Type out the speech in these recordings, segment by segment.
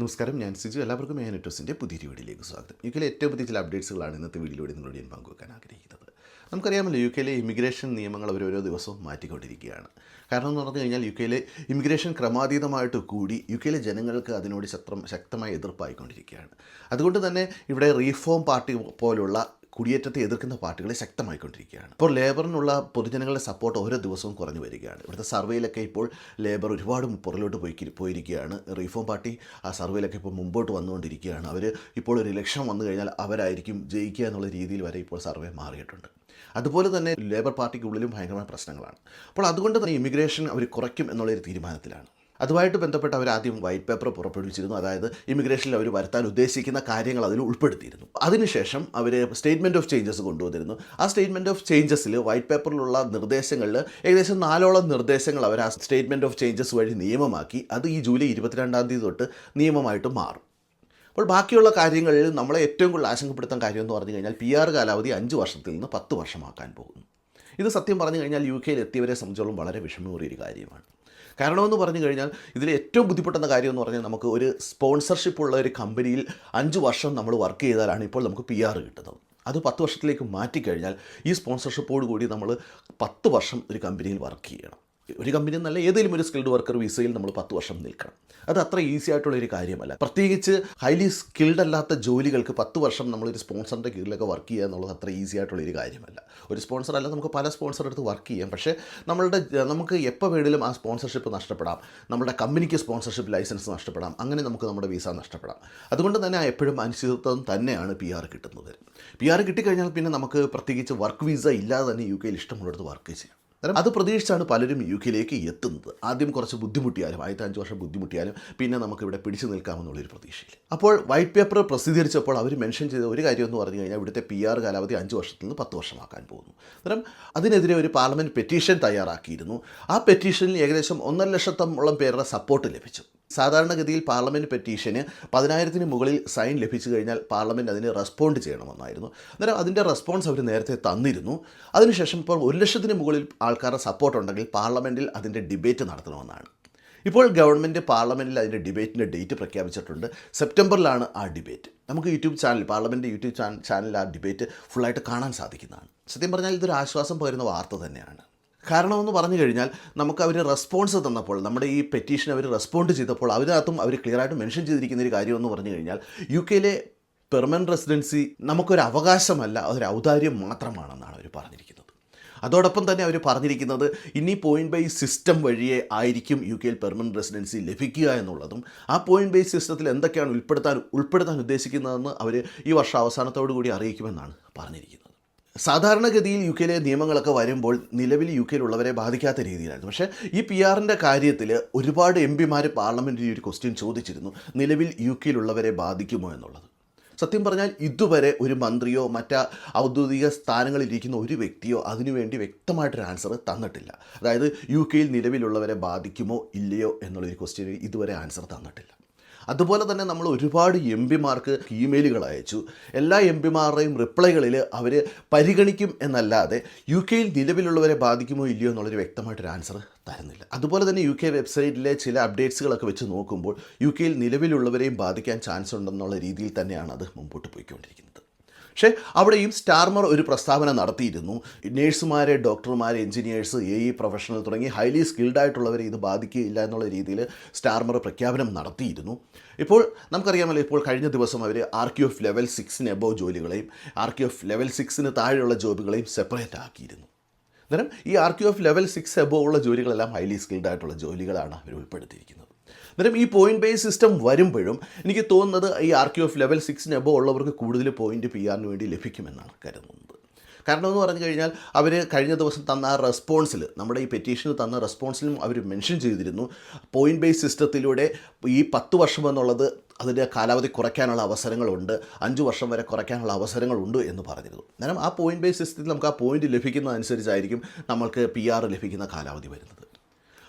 നമസ്കാരം ഞാൻ സിജു. എല്ലാവർക്കും ഞാൻ നെറ്റോസിന്റെ പുതിയ വീഡിയോയിലേക്ക് സ്വാഗതം. യു കെയിലെ ഏറ്റവും പുതിയ ചില അപ്ഡേറ്റ്സുകളാണ് ഇന്നത്തെ വീഡിയോയിലൂടെ നിങ്ങളോട് ഞാൻ പങ്കുവെക്കാൻ ആഗ്രഹിക്കുന്നത്. നമുക്കറിയാമല്ലോ യു കെയിലെ ഇമിഗ്രേഷൻ നിയമങ്ങൾ ഓരോരോ ഓരോ ദിവസവും മാറ്റിക്കൊണ്ടിരിക്കുകയാണ്. കാരണം എന്ന് പറഞ്ഞു കഴിഞ്ഞാൽ യു കെയിലെ ഇമിഗ്രേഷൻ ക്രമാതീതമായിട്ട് കൂടി യു കെയിലെ ജനങ്ങൾക്ക് അതിനോട് ശക്തം ശക്തമായ എതിർപ്പായിക്കൊണ്ടിരിക്കുകയാണ്. അതുകൊണ്ട് തന്നെ ഇവിടെ റീഫോം പാർട്ടി പോലുള്ള കുടിയേറ്റത്തെ എതിർക്കുന്ന പാർട്ടികൾ ശക്തമായിക്കൊണ്ടിരിക്കുകയാണ്. ഇപ്പോൾ ലേബറിനുള്ള പൊതുജനങ്ങളുടെ സപ്പോർട്ട് ഓരോ ദിവസവും കുറഞ്ഞു വരികയാണ്. ഇവിടുത്തെ സർവേയിലൊക്കെ ഇപ്പോൾ ലേബർ ഒരുപാട് പുറകിലോട്ട് പോയി പോയിരിക്കുകയാണ്. റീഫോം പാർട്ടി ആ സർവേയിലൊക്കെ ഇപ്പോൾ മുമ്പോട്ട് വന്നുകൊണ്ടിരിക്കുകയാണ്. അവർ ഇപ്പോൾ ഒരു ഇലക്ഷൻ വന്നു കഴിഞ്ഞാൽ അവരായിരിക്കും ജയിക്കുക എന്നുള്ള രീതിയിൽ വരെ ഇപ്പോൾ സർവേ മാറിയിട്ടുണ്ട്. അതുപോലെ തന്നെ ലേബർ പാർട്ടിക്കുള്ളിലും ഭയങ്കരമായ പ്രശ്നങ്ങളാണ്. അപ്പോൾ അതുകൊണ്ട് തന്നെ ഇമിഗ്രേഷൻ അവർ കുറയ്ക്കും എന്നുള്ളൊരു തീരുമാനത്തിലാണ്. അതുമായിട്ട് ബന്ധപ്പെട്ട് അവർ ആദ്യം വൈറ്റ് പേപ്പർ പുറപ്പെടുവിച്ചിരുന്നു. അതായത് ഇമിഗ്രേഷനിൽ അവർ വരുത്താൻ ഉദ്ദേശിക്കുന്ന കാര്യങ്ങൾ അതിൽ ഉൾപ്പെടുത്തിയിരുന്നു. അതിനുശേഷം അവർ സ്റ്റേറ്റ്മെന്റ് ഓഫ് ചേഞ്ചസ് കൊണ്ടുവന്നിരുന്നു. ആ സ്റ്റേറ്റ്മെന്റ് ഓഫ് ചേഞ്ചസിൽ വൈറ്റ് പേപ്പറിലുള്ള നിർദ്ദേശങ്ങളിൽ ഏകദേശം നാലോളം നിർദ്ദേശങ്ങൾ അവർ ആ സ്റ്റേറ്റ്മെന്റ് ഓഫ് ചേഞ്ചസ് വഴി നിയമമാക്കി. അത് ഈ ജൂലൈ ഇരുപത്തിരണ്ടാം തീയതി തൊട്ട് നിയമമായിട്ട് മാറും. അപ്പോൾ ബാക്കിയുള്ള കാര്യങ്ങളിൽ നമ്മളെ ഏറ്റവും കൂടുതൽ ആശങ്കപ്പെടുത്താൻ കാര്യം എന്ന് പറഞ്ഞു കഴിഞ്ഞാൽ പി ആർ കാലാവധി അഞ്ച് വർഷത്തിൽ നിന്ന് പത്ത് വർഷമാക്കാൻ പോകുന്നു. ഇത് സത്യം പറഞ്ഞു കഴിഞ്ഞാൽ യു കെയിൽ എത്തിയവരെ സംബന്ധിച്ചോളം വളരെ വിഷമമേറിയ ഒരു കാര്യമാണ്. കാരണമെന്ന് പറഞ്ഞു കഴിഞ്ഞാൽ ഇതിൽ ഏറ്റവും ബുദ്ധിമുട്ടുന്ന കാര്യം എന്ന് പറഞ്ഞാൽ നമുക്ക് ഒരു സ്പോൺസർഷിപ്പ് ഉള്ള ഒരു കമ്പനിയിൽ അഞ്ച് വർഷം നമ്മൾ വർക്ക് ചെയ്താലാണ് ഇപ്പോൾ നമുക്ക് പി ആർ കിട്ടുന്നത്. അത് പത്ത് വർഷത്തിലേക്ക് മാറ്റിക്കഴിഞ്ഞാൽ ഈ സ്പോൺസർഷിപ്പോട് കൂടി നമ്മൾ പത്ത് വർഷം ഒരു കമ്പനിയിൽ വർക്ക് ചെയ്യണം. ഒരു കമ്പനി എന്നല്ല ഏതെങ്കിലും ഒരു സ്കിൽഡ് വർക്കർ വിസയിൽ നമ്മൾ പത്ത് വർഷം നിൽക്കണം. അത് അത്ര ഈസി ആയിട്ടുള്ള ഒരു കാര്യമല്ല. പ്രത്യേകിച്ച് ഹൈലി സ്കിൽഡ് അല്ലാത്ത ജോലികൾക്ക് പത്ത് വർഷം നമ്മളൊരു സ്പോൺസറിന്റെ കീഴിലൊക്കെ വർക്ക് ചെയ്യുക എന്നുള്ളത് അത്ര ഈസി ആയിട്ടുള്ള ഒരു കാര്യമല്ല. ഒരു സ്പോൺസർ അല്ല നമുക്ക് പല സ്പോൺസർ എടുത്ത് വർക്ക് ചെയ്യാം. പക്ഷേ നമ്മളുടെ നമുക്ക് എപ്പോൾ വേണമെങ്കിലും ആ സ്പോൺസർഷിപ്പ് നഷ്ടപ്പെടാം. നമ്മുടെ കമ്പനിക്ക് സ്പോൺസർഷിപ്പ് ലൈസൻസ് നഷ്ടപ്പെടാം. അങ്ങനെ നമുക്ക് നമ്മുടെ വിസ നഷ്ടപ്പെടാം. അതുകൊണ്ട് തന്നെ എപ്പോഴും അനിശ്ചിതത്വം തന്നെയാണ് പി ആർ കിട്ടുന്നത്. പി ആർ കിട്ടിക്കഴിഞ്ഞാൽ പിന്നെ നമുക്ക് പ്രത്യേകിച്ച് വർക്ക് വിസ ഇല്ലാതെ തന്നെ യു കെയിൽ ഇഷ്ടമുള്ളിടത്ത് വർക്ക് ചെയ്യാം. അന്നേരം അത് പ്രതീക്ഷിച്ചാണ് പലരും യു കെയിലേക്ക് എത്തുന്നത്. ആദ്യം കുറച്ച് ബുദ്ധിമുട്ടിയാലും ആദ്യത്തെ അഞ്ച് വർഷം ബുദ്ധിമുട്ടിയാലും പിന്നെ നമുക്ക് ഇവിടെ പിടിച്ചു നിൽക്കാമെന്നുള്ളൊരു പ്രതീക്ഷയിൽ അപ്പോൾ വൈറ്റ് പേപ്പർ പ്രസിദ്ധീകരിച്ചപ്പോൾ അവർ മെൻഷൻ ചെയ്ത ഒരു കാര്യം എന്ന് പറഞ്ഞു കഴിഞ്ഞാൽ ഇവിടുത്തെ പി ആർ കാലാവധി അഞ്ച് വർഷത്തിൽ നിന്ന് പത്ത് വർഷമാക്കാൻ പോകുന്നു. അന്നേരം അതിനെതിരെ ഒരു പാർലമെന്റ് പെറ്റീഷൻ തയ്യാറാക്കിയിരുന്നു. ആ പെറ്റീഷനിൽ ഏകദേശം ഒന്നര ലക്ഷത്തോളം പേരുടെ സപ്പോർട്ട് ലഭിച്ചു. സാധാരണഗതിയിൽ പാർലമെന്റ് പെറ്റീഷന് പതിനായിരത്തിന് മുകളിൽ സൈൻ ലഭിച്ചു കഴിഞ്ഞാൽ പാർലമെന്റ് അതിന് റെസ്പോണ്ട് ചെയ്യണമെന്നായിരുന്നു. അന്നേരം അതിന്റെ റെസ്പോൺസ് അവർ നേരത്തെ തന്നിരുന്നു. അതിനുശേഷം ഇപ്പോൾ ഒരു ലക്ഷത്തിന് മുകളിൽ ആൾക്കാരുടെ സപ്പോർട്ട് ഉണ്ടെങ്കിൽ പാർലമെന്റിൽ അതിന്റെ ഡിബേറ്റ് നടത്തണമെന്നാണ്. ഇപ്പോൾ ഗവൺമെന്റ് പാർലമെന്റിൽ അതിന്റെ ഡിബേറ്റിന്റെ ഡേറ്റ് പ്രഖ്യാപിച്ചിട്ടുണ്ട്. സെപ്റ്റംബറിലാണ് ആ ഡിബേറ്റ് നമുക്ക് യൂട്യൂബ് ചാനൽ പാർലമെന്റ് യൂട്യൂബ് ചാനലിൽ ആ ഡിബേറ്റ് ഫുള്ളായിട്ട് കാണാൻ സാധിക്കുന്നതാണ്. സത്യം പറഞ്ഞാൽ ഇതൊരു ആശ്വാസം പകരുന്ന വാർത്ത തന്നെയാണ്. കാരണമെന്ന് പറഞ്ഞു കഴിഞ്ഞാൽ നമുക്ക് അവർ റെസ്പോൺസ് തന്നപ്പോൾ നമ്മുടെ ഈ പെറ്റീഷൻ അവർ റെസ്പോണ്ട് ചെയ്തപ്പോൾ അതിനകത്തും അവർ ക്ലിയറായിട്ട് മെൻഷൻ ചെയ്തിരിക്കുന്ന ഒരു കാര്യമെന്ന് പറഞ്ഞു കഴിഞ്ഞാൽ യു കെയിലെ പെർമനന്റ് റെസിഡൻസി നമുക്കൊരു അവകാശമല്ല അതൊരു ഔദാര്യം മാത്രമാണെന്നാണ് അവർ പറഞ്ഞിരിക്കുന്നത്. അതോടൊപ്പം തന്നെ അവർ പറഞ്ഞിരിക്കുന്നത് ഇനി പോയിന്റ് ബൈ സിസ്റ്റം വഴിയേ ആയിരിക്കും യു കെയിൽ പെർമനന്റ് റെസിഡൻസി ലഭിക്കുക എന്നുള്ളതും ആ പോയിന്റ് ബൈ സിസ്റ്റത്തിൽ എന്തൊക്കെയാണ് ഉൾപ്പെടുത്താൻ ഉൾപ്പെടുത്താൻ ഉദ്ദേശിക്കുന്നതെന്ന് അവർ ഈ വർഷാവസാനത്തോടു കൂടി അറിയിക്കുമെന്നാണ് പറഞ്ഞിരിക്കുന്നത്. സാധാരണഗതിയിൽ യു കെയിലെ നിയമങ്ങളൊക്കെ വരുമ്പോൾ നിലവിൽ യു കെയിലുള്ളവരെ ബാധിക്കാത്ത രീതിയിലായിരുന്നു. പക്ഷേ ഈ പി ആറിന്റെ കാര്യത്തിൽ ഒരുപാട് എം പിമാർ പാർലമെന്റിൽ ഒരു ക്വസ്റ്റ്യൻ ചോദിച്ചിരുന്നു. നിലവിൽ യു കെയിലുള്ളവരെ ബാധിക്കുമോ എന്നുള്ളത്. സത്യം പറഞ്ഞാൽ ഇതുവരെ ഒരു മന്ത്രിയോ മറ്റ ഔദ്യോഗിക സ്ഥാനങ്ങളിലിരിക്കുന്ന ഒരു വ്യക്തിയോ അതിനുവേണ്ടി വ്യക്തമായിട്ടൊരു ആൻസർ തന്നിട്ടില്ല. അതായത് യു കെയിൽ നിലവിലുള്ളവരെ ബാധിക്കുമോ ഇല്ലയോ എന്നുള്ളൊരു ക്വസ്റ്റ്യന് ഇതുവരെ ആൻസർ തന്നിട്ടില്ല. അതുപോലെ തന്നെ നമ്മൾ ഒരുപാട് എം പിമാർക്ക് ഇമെയിലുകൾ അയച്ചു. എല്ലാ എം പിമാരുടെയും റിപ്ലൈകളിൽ അവർ പരിഗണിക്കും എന്നല്ലാതെ യു കെയിൽ നിലവിലുള്ളവരെ ബാധിക്കുമോ ഇല്ലയോ എന്നുള്ളൊരു വ്യക്തമായിട്ടൊരു ആൻസർ തരുന്നില്ല. അതുപോലെ തന്നെ യു കെ വെബ്സൈറ്റിലെ ചില അപ്ഡേറ്റ്സുകളൊക്കെ വെച്ച് നോക്കുമ്പോൾ യു കെയിൽ നിലവിലുള്ളവരെയും ബാധിക്കാൻ ചാൻസ് ഉണ്ടെന്നുള്ള രീതിയിൽ തന്നെയാണ് അത് മുമ്പോട്ട് പോയിക്കൊണ്ടിരിക്കുന്നത്. പക്ഷേ അവിടെയും സ്റ്റാർമർ ഒരു പ്രസ്താവന നടത്തിയിരുന്നു. നേഴ്സുമാരെ ഡോക്ടർമാരെ എഞ്ചിനീയേഴ്സ് എ ഇ പ്രൊഫഷണൽ തുടങ്ങി ഹൈലി സ്കിൽഡ് ആയിട്ടുള്ളവരെ ഇത് ബാധിക്കുകയില്ല എന്നുള്ള രീതിയിൽ സ്റ്റാർമർ പ്രഖ്യാപനം നടത്തിയിരുന്നു. ഇപ്പോൾ നമുക്കറിയാമല്ലോ ഇപ്പോൾ കഴിഞ്ഞ ദിവസം അവർ ആർ ക്യു ലെവൽ സിക്സിന് എബോവ് ജോലികളെയും ആർ ക്യു എഫ് ലെവൽ സിക്സിന് താഴെയുള്ള ജോബുകളെയും സെപ്പറേറ്റ് ആക്കിയിരുന്നു. അന്നേരം ഈ R Q level six above ഉള്ള ജോലികളെല്ലാം ഹൈലി സ്കിൽഡ് ആയിട്ടുള്ള ജോലികളാണ് അവർ ഉൾപ്പെടുത്തിയിരിക്കുന്നത്. അന്നേരം ഈ പോയിന്റ് ബേസ് സിസ്റ്റം വരുമ്പോഴും എനിക്ക് തോന്നുന്നത് ഈ ആർ ക്യു എഫ് ലെവൽ സിക്സിന് എബോ ഉള്ളവർക്ക് കൂടുതൽ പോയിന്റ് പി ആറിന് വേണ്ടി ലഭിക്കുമെന്നാണ് കരുതുന്നത്. കാരണം എന്ന് പറഞ്ഞു കഴിഞ്ഞാൽ അവർ കഴിഞ്ഞ ദിവസം തന്ന ആ റെസ്പോൺസിൽ നമ്മുടെ ഈ പെറ്റീഷന് തന്ന റെസ്പോൺസിലും അവർ മെൻഷൻ ചെയ്തിരുന്നു. പോയിന്റ് ബേസ് സിസ്റ്റത്തിലൂടെ ഈ പത്ത് വർഷം എന്നുള്ളത് അതിന്റെ കാലാവധി കുറയ്ക്കാനുള്ള അവസരങ്ങളുണ്ട്. അഞ്ച് വർഷം വരെ കുറയ്ക്കാനുള്ള അവസരങ്ങളുണ്ട് എന്ന് പറഞ്ഞിരുന്നു. അന്നേരം ആ പോയിന്റ് ബേസ് സിസ്റ്റത്തിൽ നമുക്ക് ആ പോയിന്റ് ലഭിക്കുന്നതനുസരിച്ചായിരിക്കും നമ്മൾക്ക് പി ആർ ലഭിക്കുന്ന കാലാവധി വരുന്നത്.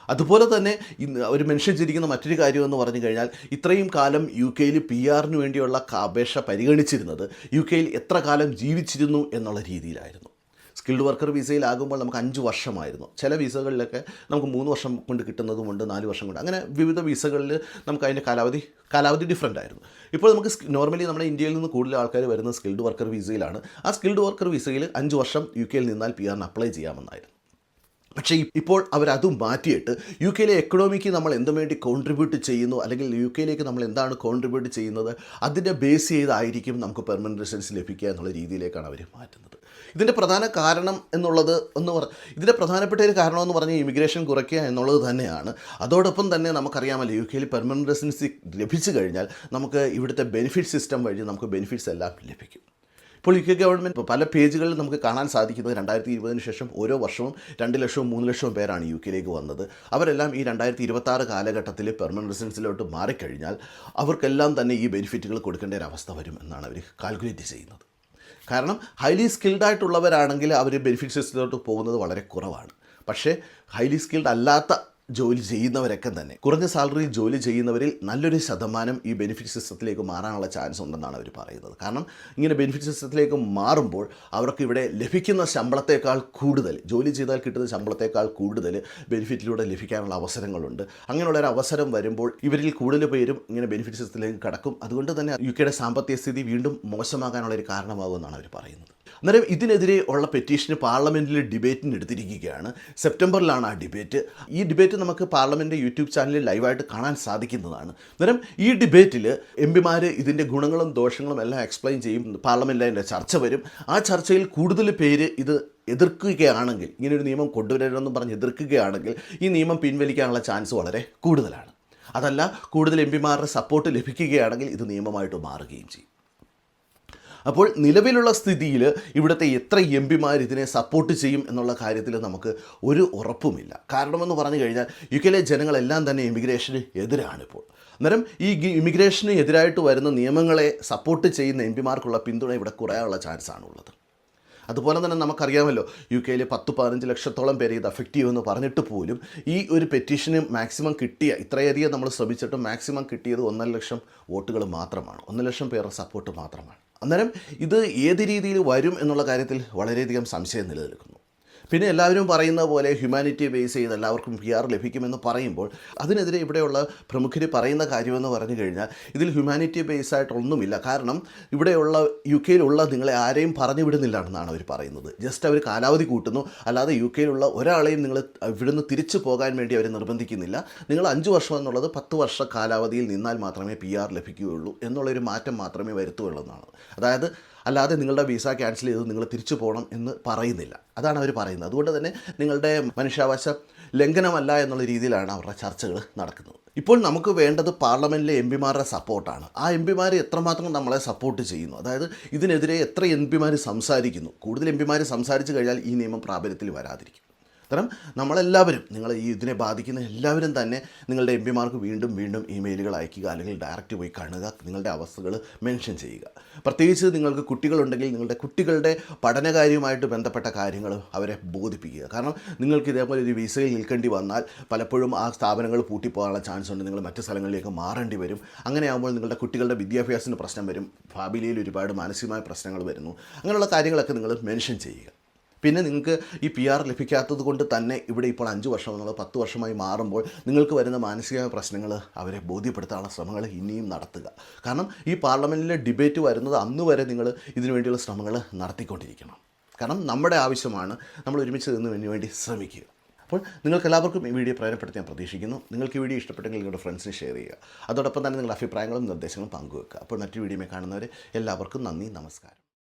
അതുപോലെ തന്നെ ഇന്ന് അവർ മെൻഷൻ ചെയ്തിരിക്കുന്ന മറ്റൊരു കാര്യം എന്ന് പറഞ്ഞു കഴിഞ്ഞാൽ ഇത്രയും കാലം യു കെയിൽ പി ആറിന് വേണ്ടിയുള്ള അപേക്ഷ പരിഗണിച്ചിരുന്നത് യു കെയിൽ എത്ര കാലം ജീവിച്ചിരുന്നു എന്നുള്ള രീതിയിലായിരുന്നു. സ്കിൽഡ് വർക്കർ വിസയിലാകുമ്പോൾ നമുക്ക് അഞ്ച് വർഷമായിരുന്നു. ചില വിസകളിലൊക്കെ നമുക്ക് മൂന്ന് വർഷം കൊണ്ട് കിട്ടുന്നതുമുണ്ട് നാല് വർഷം കൊണ്ട്. അങ്ങനെ വിവിധ വിസകളിൽ നമുക്ക് അതിന്റെ കാലാവധി കാലാവധി ഡിഫറന്റ് ആയിരുന്നു. ഇപ്പോൾ നമുക്ക് നോർമലി നമ്മുടെ ഇന്ത്യയിൽ നിന്ന് കൂടുതൽ ആൾക്കാർ വരുന്ന സ്കിൽഡ് വർക്കർ വിസയിലാണ് ആ സ്കിൽഡ് വർക്കർ വിസയിൽ അഞ്ച് വർഷം യു കെയിൽ നിന്നാൽ പി ആറിന് അപ്ലൈ ചെയ്യാമെന്നായിരുന്നു. പക്ഷേ ഇപ്പോൾ അവരത് മാറ്റിയിട്ട് യു കെയിലെ എക്കണോമിക്ക് നമ്മൾ എന്തും വേണ്ടി കോൺട്രിബ്യൂട്ട് ചെയ്യുന്നു അല്ലെങ്കിൽ യു കെയിലേക്ക് നമ്മൾ എന്താണ് കോൺട്രിബ്യൂട്ട് ചെയ്യുന്നത് അതിന്റെ ബേസ് ചെയ്തായിരിക്കും നമുക്ക് പെർമനന്റ് റെസിഡൻസ് ലഭിക്കുക എന്നുള്ള രീതിയിലേക്കാണ് അവർ മാറ്റുന്നത്. ഇതിന്റെ പ്രധാന കാരണം എന്നുള്ളത് എന്ന് പറ ഇതിന്റെ പ്രധാനപ്പെട്ട ഒരു കാരണം എന്ന് പറഞ്ഞാൽ ഇമിഗ്രേഷൻ കുറയ്ക്കുക എന്നുള്ളത് തന്നെയാണ്. അതോടൊപ്പം തന്നെ നമുക്കറിയാമല്ലോ യു കെയിൽ പെർമനന്റ് റെസിഡൻസി ലഭിച്ചു കഴിഞ്ഞാൽ നമുക്ക് ഇവിടുത്തെ ബെനിഫിറ്റ് സിസ്റ്റം വഴി നമുക്ക് ബെനിഫിറ്റ്സ് എല്ലാം ലഭിക്കും. ഇപ്പോൾ യു കെ ഗവൺമെന്റ് പല പേജുകളിൽ നമുക്ക് കാണാൻ സാധിക്കുന്നത് രണ്ടായിരത്തി ഇരുപതിന് ശേഷം ഓരോ വർഷവും രണ്ട് ലക്ഷവും മൂന്ന് ലക്ഷവും പേരാണ് യു കെയിലേക്ക് വന്നത്. അവരെല്ലാം ഈ രണ്ടായിരത്തി ഇരുപത്തി ആറ് കാലഘട്ടത്തിൽ പെർമനന്റ് റെസിഡൻസിലോട്ട് മാറിക്കഴിഞ്ഞാൽ അവർക്കെല്ലാം തന്നെ ഈ ബെനിഫിറ്റുകൾ കൊടുക്കേണ്ട ഒരു അവസ്ഥ വരും എന്നാണ് അവർ കാൽക്കുലേറ്റ് ചെയ്യുന്നത്. കാരണം ഹൈലി സ്കിൽഡ് ആയിട്ടുള്ളവരാണെങ്കിൽ അവർ ബെനിഫിറ്റ് സിസ്റ്റത്തിലോട്ട് പോകുന്നത് വളരെ കുറവാണ്. പക്ഷേ ഹൈലി സ്കിൽഡ് അല്ലാത്ത ജോലി ചെയ്യുന്നവരൊക്കെ തന്നെ. കുറഞ്ഞ സാലറിയിൽ ജോലി ചെയ്യുന്നവരിൽ നല്ലൊരു ശതമാനം ഈ ബെനിഫിറ്റ് സിസ്റ്റത്തിലേക്ക് മാറാനുള്ള ചാൻസ് ഉണ്ടെന്നാണ് അവർ പറയുന്നത്. കാരണം ഇങ്ങനെ ബെനിഫിറ്റ് സിസ്റ്റത്തിലേക്ക് മാറുമ്പോൾ അവർക്ക് ഇവിടെ ലഭിക്കുന്ന ശമ്പളത്തേക്കാൾ കൂടുതൽ ജോലി ചെയ്താൽ കിട്ടുന്ന ശമ്പളത്തേക്കാൾ കൂടുതൽ ബെനിഫിറ്റിലൂടെ ലഭിക്കാനുള്ള അവസരങ്ങളുണ്ട്. അങ്ങനെയുള്ള ഒരു അവസരം വരുമ്പോൾ ഇവരിൽ കൂടുതൽ പേരും ഇങ്ങനെ ബെനിഫിറ്റ് സിസ്റ്റത്തിലേക്ക് കടക്കും. അതുകൊണ്ട് തന്നെ യു കെയുടെ സാമ്പത്തിക സ്ഥിതി വീണ്ടും മോശമാകാനുള്ള ഒരു കാരണമാകുമെന്നാണ് അവർ പറയുന്നത്. അന്നേരം ഇതിനെതിരെ ഉള്ള പെറ്റീഷന് പാർലമെന്റിൽ ഡിബേറ്റിന് എടുത്തിരിക്കുകയാണ്. സെപ്റ്റംബറിലാണ് ആ ഡിബേറ്റ് ഈ ഡിബേറ്റ് നമുക്ക് പാർലമെന്റ് യൂട്യൂബ് ചാനലിൽ ലൈവായിട്ട് കാണാൻ സാധിക്കുന്നതാണ്. അന്നേരം ഈ ഡിബേറ്റിൽ എം പിമാർ ഇതിന്റെ ഗുണങ്ങളും ദോഷങ്ങളും എല്ലാം എക്സ്പ്ലെയിൻ ചെയ്യും. പാർലമെന്റിൽ അതിന്റെ ചർച്ച വരും. ആ ചർച്ചയിൽ കൂടുതൽ പേര് ഇത് എതിർക്കുകയാണെങ്കിൽ ഇങ്ങനൊരു നിയമം കൊണ്ടുവരണമെന്ന് പറഞ്ഞ് എതിർക്കുകയാണെങ്കിൽ ഈ നിയമം പിൻവലിക്കാനുള്ള ചാൻസ് വളരെ കൂടുതലാണ്. അതല്ല കൂടുതൽ എം പിമാരുടെ സപ്പോർട്ട് ലഭിക്കുകയാണെങ്കിൽ ഇത് നിയമമായിട്ട് മാറുകയും ചെയ്യും. അപ്പോൾ നിലവിലുള്ള സ്ഥിതിയിൽ ഇവിടുത്തെ എത്ര എം പിമാർ ഇതിനെ സപ്പോർട്ട് ചെയ്യും എന്നുള്ള കാര്യത്തിൽ നമുക്ക് ഒരു ഉറപ്പുമില്ല. കാരണമെന്ന് പറഞ്ഞു കഴിഞ്ഞാൽ യു കെയിലെ ജനങ്ങളെല്ലാം തന്നെ ഇമിഗ്രേഷന് എതിരാണിപ്പോൾ. അന്നേരം ഈ ഇമിഗ്രേഷന് എതിരായിട്ട് വരുന്ന നിയമങ്ങളെ സപ്പോർട്ട് ചെയ്യുന്ന എം പിമാർക്കുള്ള പിന്തുണ ഇവിടെ കുറയാനുള്ള ചാൻസാണ് ഉള്ളത് അതുപോലെ തന്നെ നമുക്കറിയാമല്ലോ യു കെയിൽ പത്ത് പതിനഞ്ച് ലക്ഷത്തോളം പേരെ ഇത് അഫക്റ്റ് ചെയ്യുമെന്ന് പറഞ്ഞിട്ട് പോലും ഈ ഒരു പെറ്റീഷന് മാക്സിമം കിട്ടിയ ഇത്രയധികം നമ്മൾ ശ്രമിച്ചിട്ട് മാക്സിമം കിട്ടിയത് ഒന്നര ലക്ഷം വോട്ടുകൾ മാത്രമാണ്. ഒന്നര ലക്ഷം പേരുടെ സപ്പോർട്ട് മാത്രമാണ്. അന്നേരം ഇത് ഏത് രീതിയിൽ വരും എന്നുള്ള കാര്യത്തിൽ വളരെയധികം സംശയം നിലനിൽക്കുന്നു. പിന്നെ എല്ലാവരും പറയുന്ന പോലെ ഹ്യൂമാനിറ്റി ബേസ് ചെയ്ത് എല്ലാവർക്കും പി ആർ ലഭിക്കുമെന്ന് പറയുമ്പോൾ അതിനെതിരെ ഇവിടെയുള്ള പ്രമുഖർ പറയുന്ന കാര്യമെന്ന് പറഞ്ഞു കഴിഞ്ഞാൽ ഇതിൽ ഹ്യൂമാനിറ്റി ബേസ് ആയിട്ടൊന്നുമില്ല. കാരണം ഇവിടെയുള്ള യു കെയിലുള്ള നിങ്ങളെ ആരെയും പറഞ്ഞു വിടുന്നില്ല എന്നാണ് അവർ പറയുന്നത്. ജസ്റ്റ് അവർ കാലാവധി കൂട്ടുന്നു. അല്ലാതെ യു കെയിലുള്ള ഒരാളെയും നിങ്ങൾ ഇവിടുന്ന് തിരിച്ചു പോകാൻ വേണ്ടി അവർ നിർബന്ധിക്കുന്നില്ല. നിങ്ങൾ അഞ്ച് വർഷം എന്നുള്ളത് പത്ത് വർഷ കാലാവധിയിൽ നിന്നാൽ മാത്രമേ പി ആർ ലഭിക്കുകയുള്ളൂ. എന്നുള്ളൊരു മാറ്റം മാത്രമേ വരുത്തുകയുള്ളൂ എന്നാണ്. അതായത് അല്ലാതെ നിങ്ങളുടെ വിസ ക്യാൻസൽ ചെയ്ത് നിങ്ങൾ തിരിച്ചു പോകണം എന്ന് പറയുന്നില്ല. അതാണ് അവർ പറയുന്നത്. അതുകൊണ്ട് തന്നെ നിങ്ങളുടെ മനുഷ്യാവകാശ ലംഘനമല്ല എന്നുള്ള രീതിയിലാണ് അവരുടെ ചർച്ചകൾ നടക്കുന്നത്. ഇപ്പോൾ നമുക്ക് വേണ്ടത് പാർലമെന്റിലെ എം പിമാരുടെ സപ്പോർട്ടാണ്. ആ എം പിമാർ എത്രമാത്രം നമ്മളെ സപ്പോർട്ട് ചെയ്യുന്നു? അതായത് ഇതിനെതിരെ എത്ര എം പിമാർ സംസാരിക്കുന്നു? കൂടുതൽ എം പിമാർ സംസാരിച്ചു കഴിഞ്ഞാൽ ഈ നിയമം പ്രാബല്യത്തിൽ വരാതിരിക്കും. കാരണം നമ്മളെല്ലാവരും നിങ്ങൾ ഈ ഇതിനെ ബാധിക്കുന്ന എല്ലാവരും തന്നെ നിങ്ങളുടെ എം പിമാർക്ക് വീണ്ടും വീണ്ടും ഇമെയിലുകൾ അയക്കുക അല്ലെങ്കിൽ ഡയറക്റ്റ് പോയി കാണുക നിങ്ങളുടെ അവസ്ഥകൾ മെൻഷൻ ചെയ്യുക. പ്രത്യേകിച്ച് നിങ്ങൾക്ക് കുട്ടികളുണ്ടെങ്കിൽ നിങ്ങളുടെ കുട്ടികളുടെ പഠനകാര്യവുമായിട്ട് ബന്ധപ്പെട്ട കാര്യങ്ങൾ അവരെ ബോധിപ്പിക്കുക. കാരണം നിങ്ങൾക്ക് ഇതേപോലെ ഒരു വിസയിൽ നിൽക്കേണ്ടി വന്നാൽ പലപ്പോഴും ആ സ്ഥാപനങ്ങൾ പൂട്ടിപ്പോകാനുള്ള ചാൻസ് ഉണ്ട്. നിങ്ങൾ മറ്റ് സ്ഥലങ്ങളിലേക്ക് മാറേണ്ടി വരും. അങ്ങനെയാകുമ്പോൾ നിങ്ങളുടെ കുട്ടികളുടെ വിദ്യാഭ്യാസത്തിന് പ്രശ്നം വരും. ഭാവിയിൽ ഒരുപാട് മാനസികമായ പ്രശ്നങ്ങൾ വരുന്നു. അങ്ങനെയുള്ള കാര്യങ്ങളൊക്കെ നിങ്ങൾ മെൻഷൻ ചെയ്യുക. പിന്നെ നിങ്ങൾക്ക് ഈ പി ആർ ലഭിക്കാത്തത് കൊണ്ട് തന്നെ ഇവിടെ ഇപ്പോൾ അഞ്ച് വർഷം എന്നുള്ളത് പത്ത് വർഷമായി മാറുമ്പോൾ നിങ്ങൾക്ക് വരുന്ന മാനസികമായ പ്രശ്നങ്ങൾ അവരെ ബോധ്യപ്പെടുത്താനുള്ള ശ്രമങ്ങൾ ഇനിയും നടത്തുക. കാരണം ഈ പാർലമെന്റിലെ ഡിബേറ്റ് വരുന്നത് അന്ന് വരെ നിങ്ങൾ ഇതിനു വേണ്ടിയുള്ള ശ്രമങ്ങൾ നടത്തിക്കൊണ്ടിരിക്കണം. കാരണം നമ്മുടെ ആവശ്യമാണ് നമ്മൾ ഒരുമിച്ച് നിന്നതിന് വേണ്ടി ശ്രമിക്കുക. അപ്പോൾ നിങ്ങൾക്ക് എല്ലാവർക്കും ഈ വീഡിയോ പ്രയോജനപ്പെടുത്തി ഞാൻ പ്രതീക്ഷിക്കുന്നു. നിങ്ങൾക്ക് ഈ വീഡിയോ ഇഷ്ടപ്പെട്ടെങ്കിൽ നിങ്ങളുടെ ഫ്രണ്ട്സിന് ഷെയർ ചെയ്യുക. അതോടൊപ്പം തന്നെ നിങ്ങളുടെ അഭിപ്രായങ്ങളും നിർദ്ദേശങ്ങളും പങ്കുവെക്കുക. അപ്പോൾ മറ്റു വീഡിയോ കാണുന്നവരെ എല്ലാവർക്കും നന്ദി നമസ്കാരം.